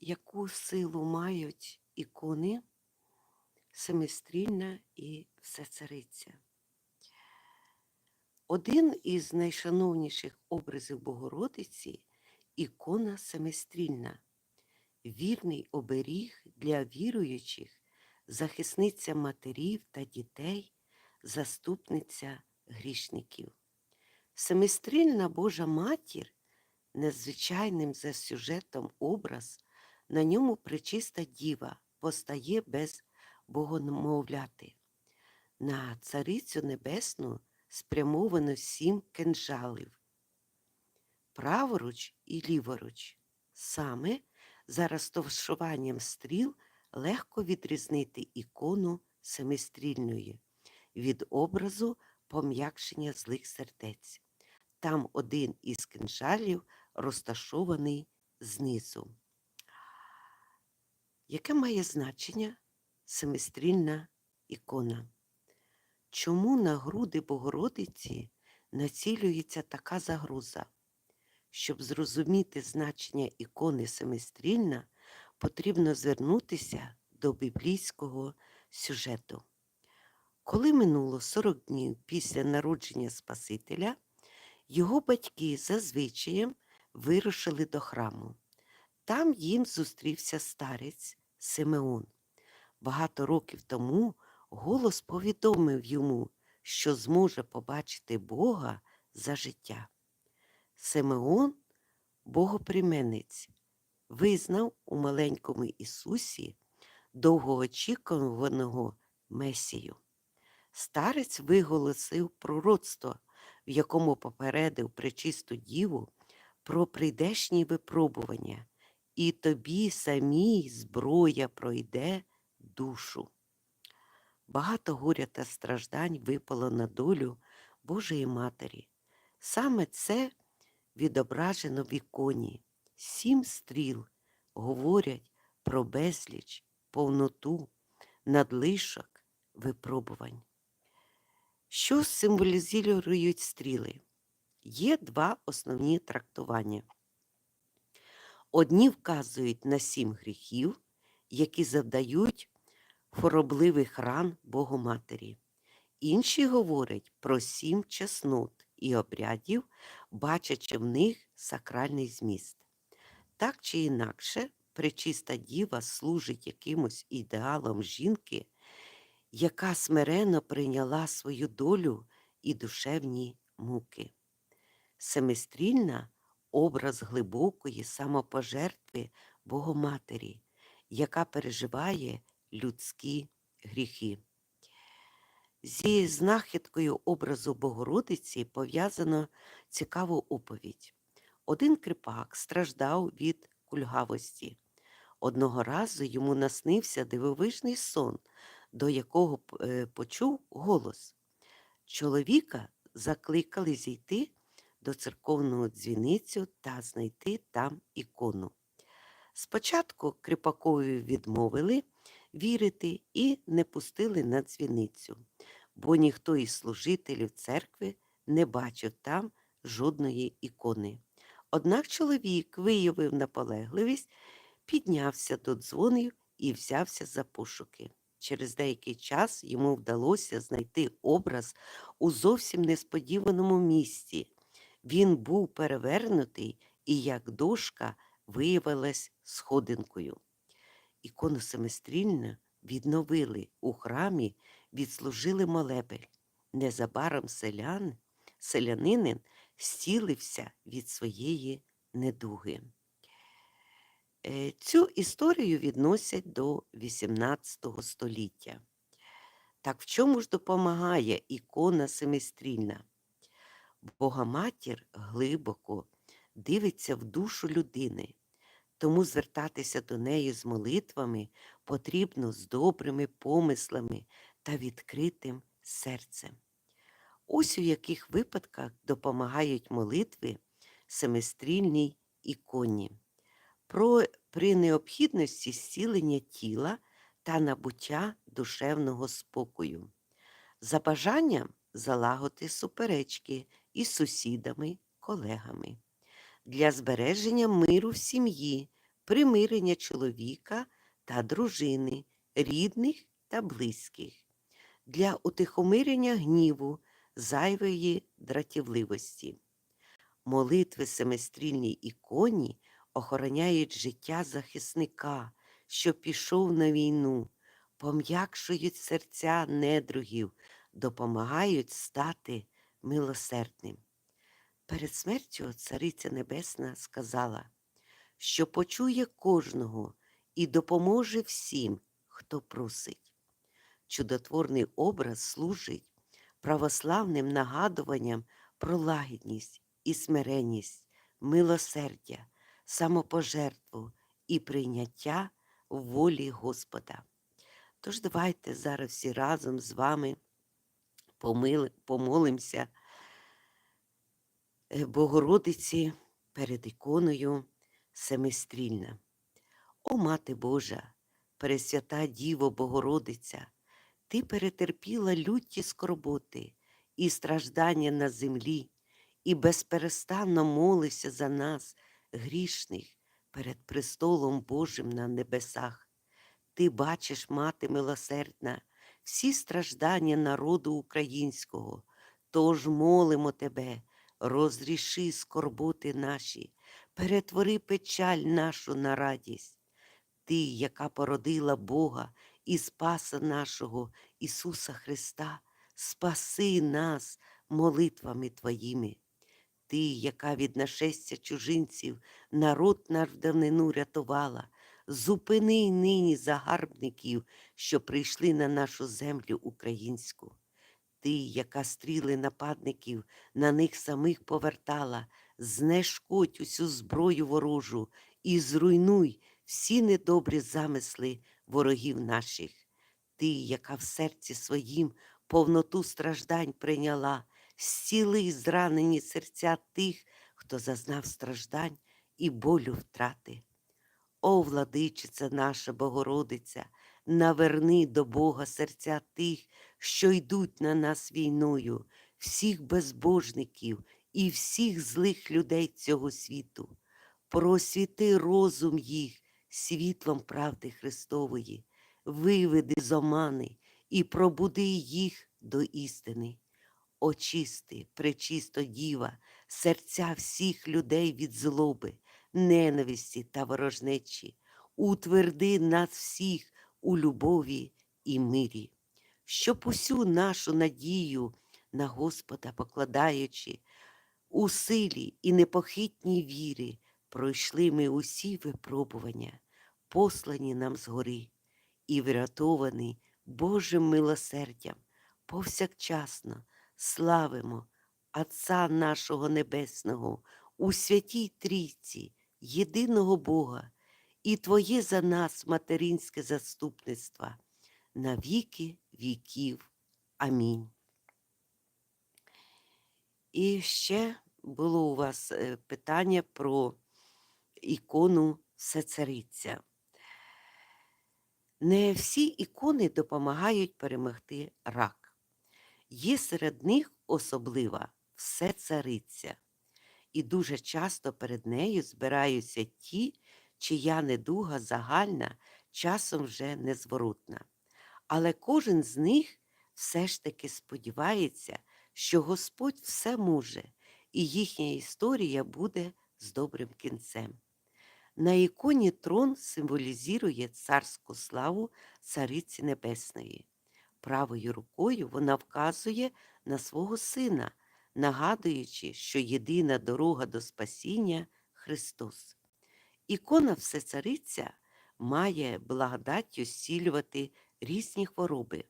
яку силу мають ікони семистрільна і всецариця. Один із найшановніших образів Богородиці ікона семистрільна, вірний оберіг для віруючих, захисниця матерів та дітей, заступниця грішників. Семистрільна Божа матір, незвичайним за сюжетом образ, на ньому пречиста діва постає без богомовляти. На царицю небесну спрямовано сім кинжалів, праворуч і ліворуч. Саме за розташуванням стріл легко відрізнити ікону семистрільної від образу пом'якшення злих сердець. Там один із кинжалів розташований знизу. Яке має значення семистрільна ікона? Чому на груди Богородиці націлюється така загроза? Щоб зрозуміти значення ікони семистрільна, потрібно звернутися до біблійського сюжету. Коли минуло 40 днів після народження Спасителя, його батьки за вирушили до храму. Там їм зустрівся старець Симеон. Багато років тому голос повідомив йому, що зможе побачити Бога за життя. Симеон, богоприменець, визнав у маленькому Ісусі довгоочікуваного Месію. Старець виголосив пророцтво, в якому попередив пречисту діву про прийдешні випробування, і тобі самій зброя пройде душу. Багато горя та страждань випало на долю Божої Матері. Саме це відображено в іконі. Сім стріл говорять про безліч, повноту, надлишок, випробувань. Що символізують стріли? Є два основні трактування. Одні вказують на сім гріхів, які завдають хворобливих ран Богоматері. Інші говорять про сім чеснот і обрядів, бачачи в них сакральний зміст. Так чи інакше, пречиста діва служить якимось ідеалом жінки, яка смиренно прийняла свою долю і душевні муки. Семистрільна образ глибокої самопожертви Богоматері, яка переживає людські гріхи. Зі знахідкою образу Богородиці пов'язано цікаву оповідь. Один кріпак страждав від кульгавості. Одного разу йому наснився дивовижний сон, до якого е, почув голос. Чоловіка закликали зійти до церковного дзвіницю та знайти там ікону. Спочатку кріпакові відмовили вірити і не пустили на дзвіницю, бо ніхто із служителів церкви не бачив там жодної ікони. Однак чоловік виявив наполегливість, піднявся до дзвонів і взявся за пошуки. Через деякий час йому вдалося знайти образ у зовсім несподіваному місці. Він був перевернутий і, як дошка, виявилась сходинкою. Ікону семистрільну відновили у храмі, відслужили молебель. Незабаром селян, селянинин зцілився від своєї недуги. Е, цю історію відносять до XVIII століття. Так в чому ж допомагає ікона семистрільна? Богоматір глибоко дивиться в душу людини, тому звертатися до неї з молитвами потрібно з добрими помислами та відкритим серцем. Ось у яких випадках допомагають молитви семистрільній іконі. Про, При необхідності зцілення тіла та набуття душевного спокою, за бажанням залаготи суперечки із сусідами, колегами, для збереження миру в сім'ї примирення чоловіка та дружини, рідних та близьких, для утихомирення гніву, зайвої дратівливості. Молитви семистрільній іконі охороняють життя захисника, що пішов на війну, пом'якшують серця недругів, допомагають стати милосердним. Перед смертю Цариця Небесна сказала, що почує кожного і допоможе всім, хто просить. Чудотворний образ служить православним нагадуванням про лагідність і смиренність, милосердя, самопожертву і прийняття волі Господа. Тож давайте зараз всі разом з вами помолимося Богородиці перед іконою Семистрільна. О Мати Божа, Пресвята Діво Богородиця, Ти перетерпіла люті скорботи і страждання на землі, і безперестанно молишся за нас, грішних, перед престолом Божим на небесах. Ти бачиш, мати милосердна, всі страждання народу українського, тож молимо тебе, розріши скорботи наші, перетвори печаль нашу на радість. Ти, яка породила Бога і Спаса нашого Ісуса Христа, спаси нас молитвами Твоїми. Ти, яка від нашестя чужинців народ наш в давнину рятувала, зупини нині загарбників, що прийшли на нашу землю українську. Ти, яка стріли нападників на них самих повертала, знешкодь усю зброю ворожу і зруйнуй всі недобрі замисли ворогів наших. Ти, яка в серці своїм повноту страждань прийняла, зціли зранені серця тих, хто зазнав страждань і болю втрати. О, владичиця наша Богородиця, наверни до Бога серця тих, що йдуть на нас війною, всіх безбожників і всіх злих людей цього світу. Просвіти розум їх світлом правди Христової, виведи з омани і пробуди їх до істини. Очисти, пречисто діва, серця всіх людей від злоби, ненависті та ворожнечі, утверди нас всіх у любові і мирі, щоб усю нашу надію на Господа покладаючи, у силі і непохитній вірі пройшли ми усі випробування, послані нам згори, і врятовані Божим милосердям повсякчасно славимо Отця нашого Небесного у святій Трійці, єдиного Бога, і Твоє за нас материнське заступництво на віки віків. Амінь. І ще було у вас е, питання про ікону Всецариця. Не всі ікони допомагають перемогти рак. Є серед них особлива Всецариця. І дуже часто перед нею збираються ті, чия недуга загальна, часом вже незворотна. Але кожен з них все ж таки сподівається, що Господь все може, і їхня історія буде з добрим кінцем. На іконі трон символізує царську славу Цариці Небесної. Правою рукою вона вказує на свого сина, нагадуючи, що єдина дорога до спасіння Христос. Ікона Всецариця має благодаттю зцілювати різні хвороби,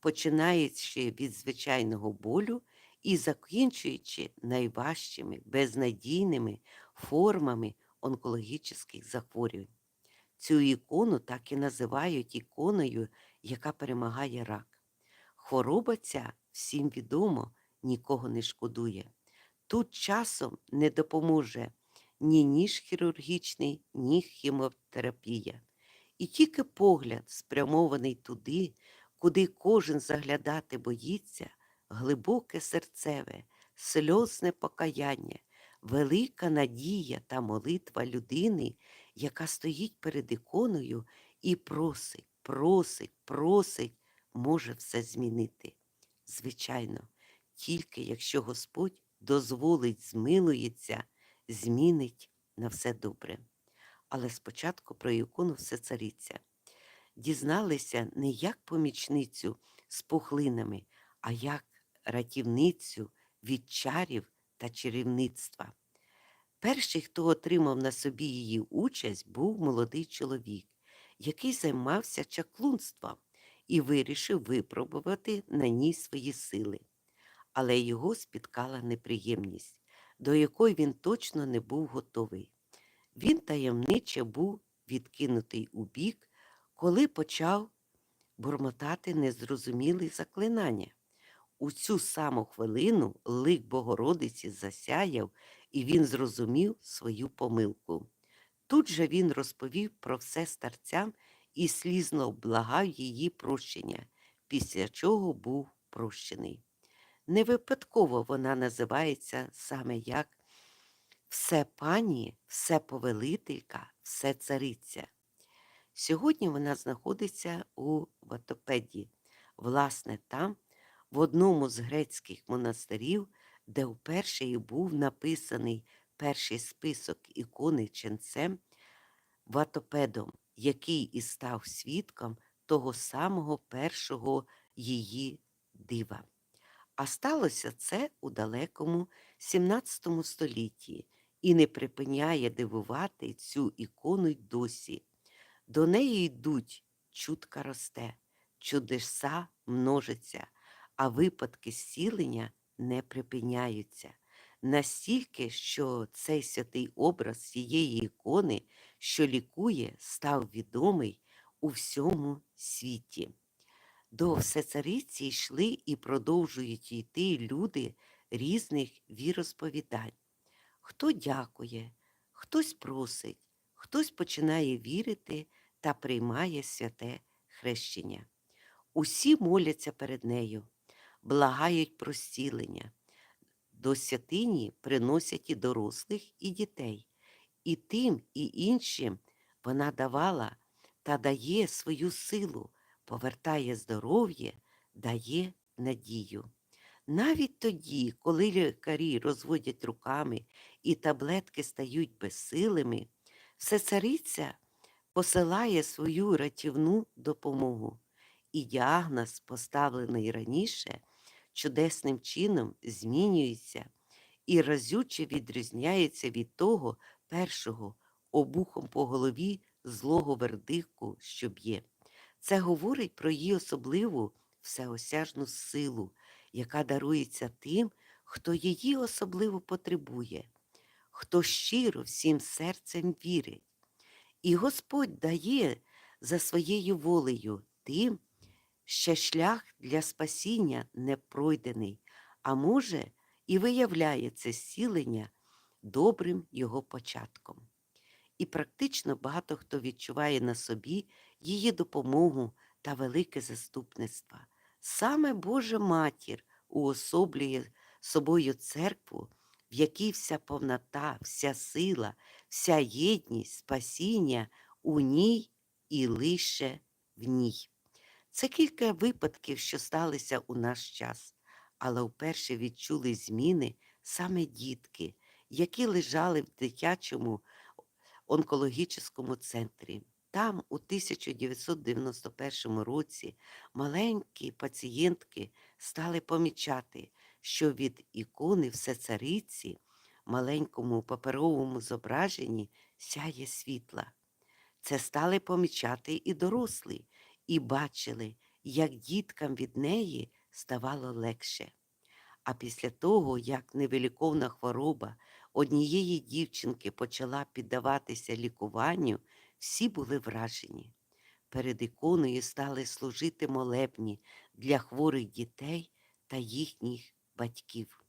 починаючи від звичайного болю і закінчуючи найважчими, безнадійними формами онкологічних захворювань. Цю ікону так і називають іконою, яка перемагає рак. Хвороба ця, всім відомо, нікого не шкодує. Тут часом не допоможе ні ніж хірургічний, ні хімотерапія. І тільки погляд, спрямований туди, куди кожен заглядати боїться, глибоке серцеве, сльозне покаяння, велика надія та молитва людини, яка стоїть перед іконою і просить, просить, просить, може все змінити. Звичайно, тільки якщо Господь дозволить, змилується, змінить на все добре. Але спочатку про ікону все цариця. Дізналися не як помічницю з пухлинами, а як ратівницю від чарів та чарівництва. Перший, хто отримав на собі її участь, був молодий чоловік, який займався чаклунством і вирішив випробувати на ній свої сили. Але його спіткала неприємність, до якої він точно не був готовий. Він таємниче був відкинутий у бік, коли почав бурмотати незрозумілі заклинання. У цю саму хвилину лик Богородиці засяяв, і він зрозумів свою помилку. Тут же він розповів про все старцям і слізно благав її прощення, після чого був прощений. Не випадково вона називається саме як все пані, все повелителька, все цариця. Сьогодні вона знаходиться у Ватопеді, власне, там, в одному з грецьких монастирів, де вперше і був написаний перший список ікони ченцем Ватопедом, який і став свідком того самого першого її дива. А сталося це у далекому 17 столітті і не припиняє дивувати цю ікону й досі. До неї йдуть, чутка росте, чудеса множаться, а випадки зцілення не припиняються. Настільки, що цей святий образ цієї ікони, що лікує, став відомий у всьому світі. До всецариці йшли і продовжують йти люди різних віросповідань. Хто дякує, хтось просить, хтось починає вірити та приймає святе хрещення. Усі моляться перед нею, благають про зцілення. До святині приносять і дорослих, і дітей. І тим, і іншим вона давала та дає свою силу, повертає здоров'я, дає надію. Навіть тоді, коли лікарі розводять руками і таблетки стають безсилими, всецариця посилає свою рятівну допомогу, і діагноз, поставлений раніше, чудесним чином змінюється і разюче відрізняється від того першого обухом по голові злого вердику, що б'є. Це говорить про її особливу всеосяжну силу, яка дарується тим, хто її особливо потребує, хто щиро всім серцем вірить. І Господь дає за своєю волею тим, ще шлях для спасіння не пройдений, а може, і виявляє це зцілення добрим його початком. І практично багато хто відчуває на собі її допомогу та велике заступництво. Саме Божа матір уособлює собою церкву, в якій вся повнота, вся сила, вся єдність, спасіння у ній і лише в ній. Це кілька випадків, що сталися у наш час, але вперше відчули зміни саме дітки, які лежали в дитячому онкологічному центрі. Там, у 1991 році, маленькі пацієнтки стали помічати, що від ікони всецариці, маленькому паперовому зображенні сяє світла. Це стали помічати і дорослі, і бачили, як діткам від неї ставало легше. А після того, як невиліковна хвороба однієї дівчинки почала піддаватися лікуванню, всі були вражені. Перед іконою стали служити молебні для хворих дітей та їхніх батьків.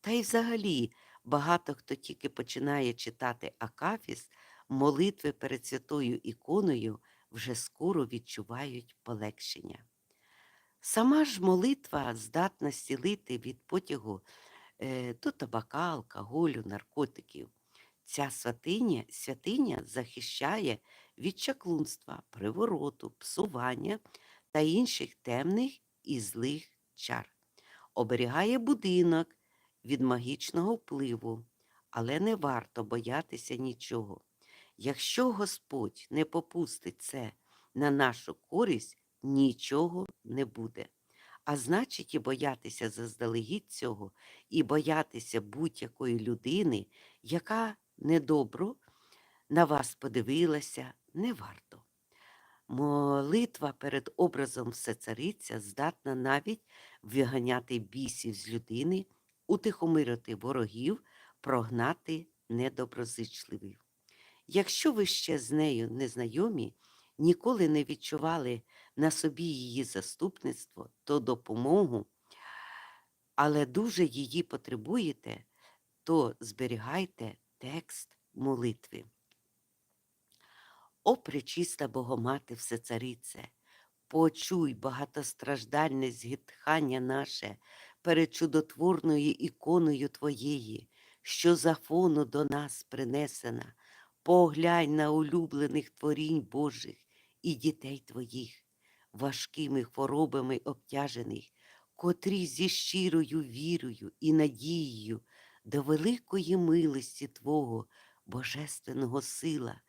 Та й взагалі багато хто тільки починає читати Акафіс, молитви перед святою іконою вже скоро відчувають полегшення. Сама ж молитва здатна зцілити від потягу е, до табака, алкоголю, наркотиків. Ця святиня, святиня захищає від чаклунства, привороту, псування та інших темних і злих чар. Оберігає будинок від магічного впливу, але не варто боятися нічого. Якщо Господь не попустить це на нашу користь, нічого не буде. А значить, і боятися заздалегідь цього, і боятися будь-якої людини, яка недобро на вас подивилася, не варто. Молитва перед образом Всецариця здатна навіть виганяти бісів з людини, утихомирити ворогів, прогнати недоброзичливих. Якщо ви ще з нею не знайомі, ніколи не відчували на собі її заступництво, то допомогу, але дуже її потребуєте, то зберігайте текст молитви. О, пречиста Богомати Всецарице, почуй багатостраждальне згітхання наше перед чудотворною іконою Твоєї, що за фону до нас принесена, поглянь на улюблених творінь Божих і дітей Твоїх, важкими хворобами обтяжених, котрі зі щирою вірою і надією до великої милості Твого, Божественного сила,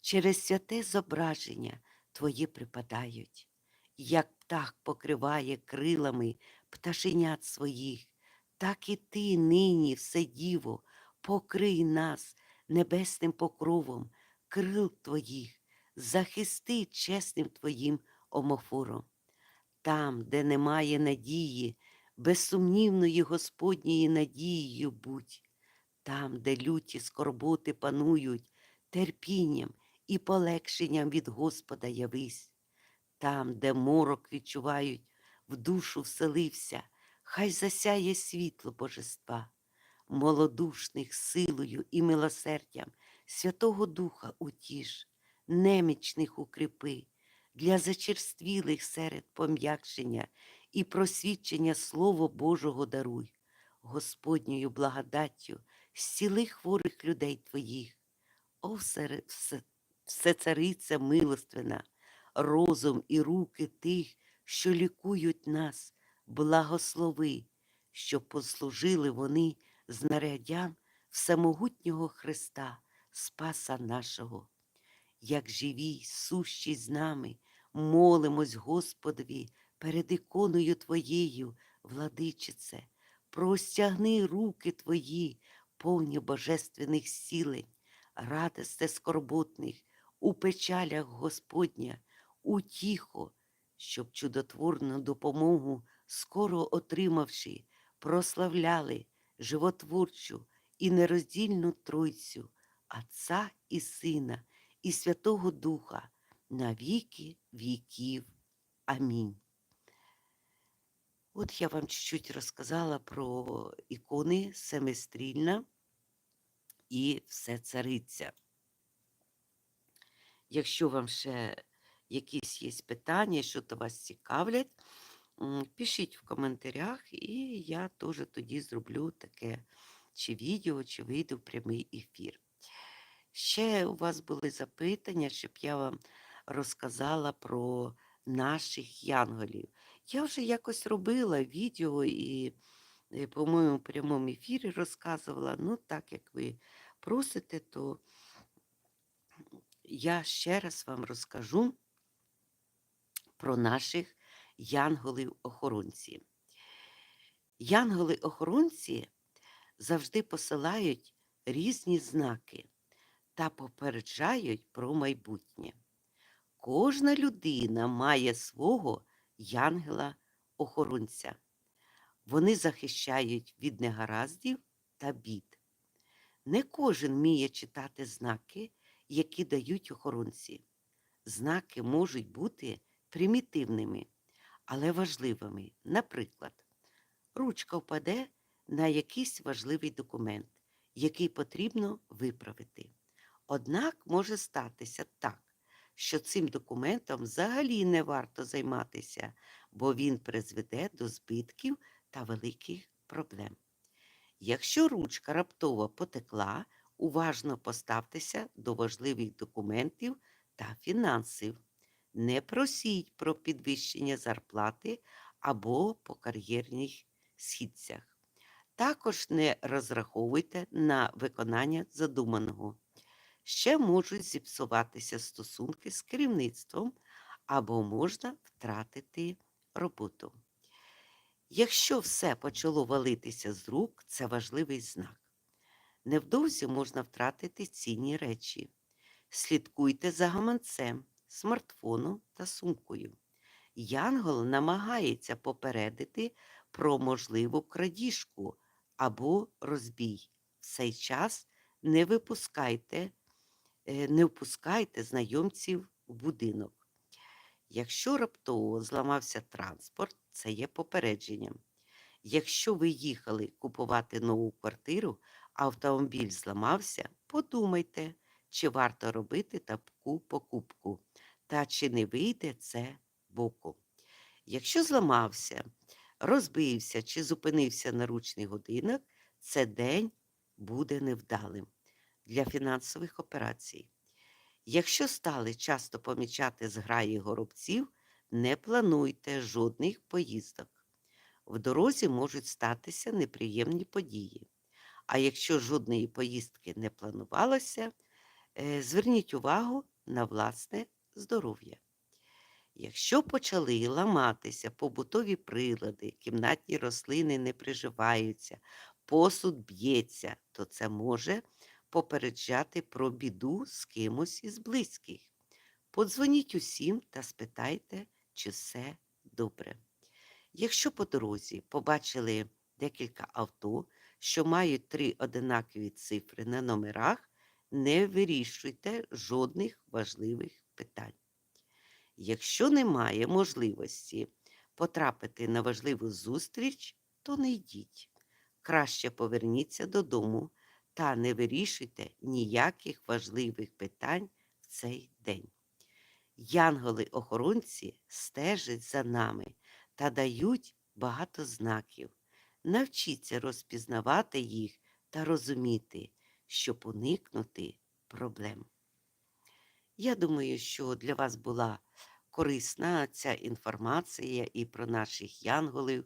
через святе зображення Твої припадають, як птах покриває крилами пташенят своїх, так і ти нині, все діво, покрий нас небесним покровом крил Твоїх, захисти чесним Твоїм омофором. Там, де немає надії, безсумнівної Господньої надією будь, там, де люті скорботи панують, терпінням і полегшенням від Господа явись, там, де морок відчувають, в душу вселився, хай засяє світло Божества, молодушних силою і милосердям Святого Духа утіш, немічних укріпи, для зачерствілих серед пом'якшення і просвідчення Слово Божого даруй, Господньою благодаттю, зціли хворих людей Твоїх. О, все, все, все цариця милостивна, розум і руки тих, що лікують нас, благослови, щоб послужили вони знаряддям всемогутнього Христа, Спаса нашого. Як живі, сущі з нами, молимось Господові перед іконою Твоєю, владичице, простягни руки Твої, повні божественних сілень, радосте скорботних, у печалях Господня, утіхо, щоб чудотворну допомогу, скоро отримавши, прославляли животворчу і нероздільну Тройцю, Отця і Сина, і Святого Духа на віки віків. Амінь. От я вам чуть-чуть розказала про ікони Семистрільна і все цариця. Якщо вам ще якісь є питання, що то вас цікавлять, пишіть в коментарях, і я теж тоді зроблю таке чи відео, чи вийду в прямий ефір. Ще у вас були запитання, щоб я вам розказала про наших янголів. Я вже якось робила відео і, е, по-моєму, в прямому ефірі розказувала. Ну, так як ви просите, то я ще раз вам розкажу про наших янголів-охоронців. Янголи-охоронці завжди посилають різні знаки та попереджають про майбутнє. Кожна людина має свого янгела-охоронця. Вони захищають від негараздів та бід. Не кожен вміє читати знаки, які дають охоронці. Знаки можуть бути примітивними, але важливими. Наприклад, ручка впаде на якийсь важливий документ, який потрібно виправити. Однак може статися так, що цим документом взагалі не варто займатися, бо він призведе до збитків та великих проблем. Якщо ручка раптово потекла, Уважно поставтеся до важливих документів та фінансів. Не просіть про підвищення зарплати або по кар'єрних східцях. Також не розраховуйте на виконання задуманого. Ще можуть зіпсуватися стосунки з керівництвом або можна втратити роботу. Якщо все почало валитися з рук, це важливий знак. Невдовзі можна втратити цінні речі. Слідкуйте за гаманцем, смартфоном та сумкою. Янгол намагається попередити про можливу крадіжку або розбій. В цей час не випускайте, не впускайте знайомців в будинок. Якщо раптово зламався транспорт, це є попередженням. Якщо ви їхали купувати нову квартиру, автомобіль зламався, подумайте, чи варто робити таку покупку, та чи не вийде це боком. Якщо зламався, розбився чи зупинився наручний годинок, це день буде невдалим для фінансових операцій. Якщо стали часто помічати зграї горобців, не плануйте жодних поїздок. В дорозі можуть статися неприємні події. А якщо жодної поїздки не планувалося, е, зверніть увагу на власне здоров'я. Якщо почали ламатися побутові прилади, кімнатні рослини не приживаються, посуд б'ється, то це може попереджати про біду з кимось із близьких. Подзвоніть усім та спитайте, чи все добре. Якщо по дорозі побачили декілька авто, що мають три одинакові цифри на номерах, не вирішуйте жодних важливих питань. Якщо немає можливості потрапити на важливу зустріч, то не йдіть. Краще поверніться додому та не вирішуйте ніяких важливих питань в цей день. Янголи-охоронці стежать за нами та дають багато знаків. Навчіться розпізнавати їх та розуміти, щоб уникнути проблем. Я думаю, що для вас була корисна ця інформація і про наших янголів,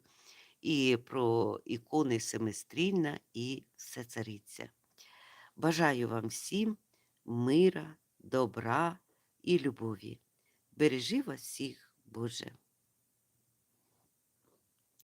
і про ікони Семистрільна і Всецариця. Бажаю вам всім мира, добра і любові. Бережи вас всіх, Боже.